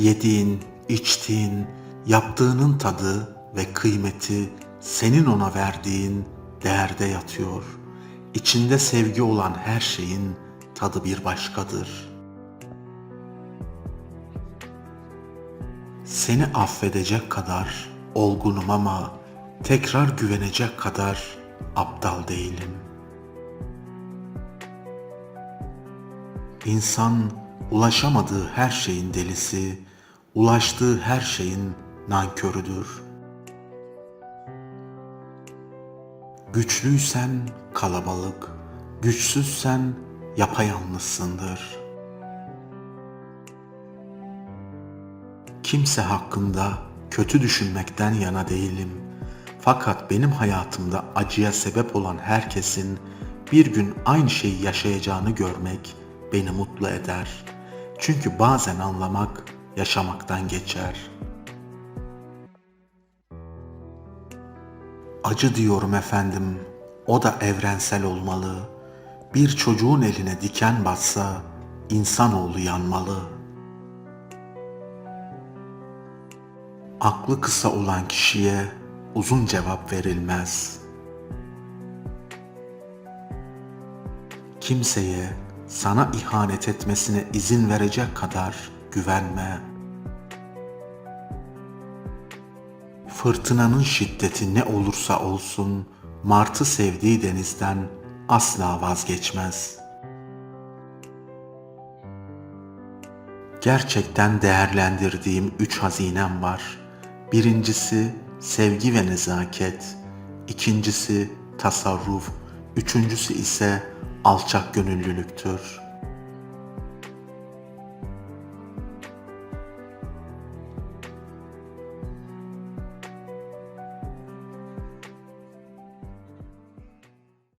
Yediğin, içtiğin, yaptığının tadı ve kıymeti senin ona verdiğin değerde yatıyor. İçinde sevgi olan her şeyin tadı bir başkadır. Seni affedecek kadar olgunum ama tekrar güvenecek kadar aptal değilim. İnsan ulaşamadığı her şeyin delisi, ulaştığı her şeyin nankörüdür. Güçlüysen kalabalık, güçsüzsen yapayalnızsındır. Kimse hakkında kötü düşünmekten yana değilim. Fakat benim hayatımda acıya sebep olan herkesin bir gün aynı şeyi yaşayacağını görmek beni mutlu eder. Çünkü bazen anlamak yaşamaktan geçer. Acı diyorum efendim, o da evrensel olmalı. Bir çocuğun eline diken batsa insanoğlu yanmalı. Aklı kısa olan kişiye uzun cevap verilmez. Kimseye sana ihanet etmesine izin verecek kadar güvenme. Fırtınanın şiddeti ne olursa olsun martı sevdiği denizden asla vazgeçmez. Gerçekten değerlendirdiğim üç hazinem var. Birincisi sevgi ve nezaket, ikincisi tasarruf, üçüncüsü ise alçak gönüllülüktür.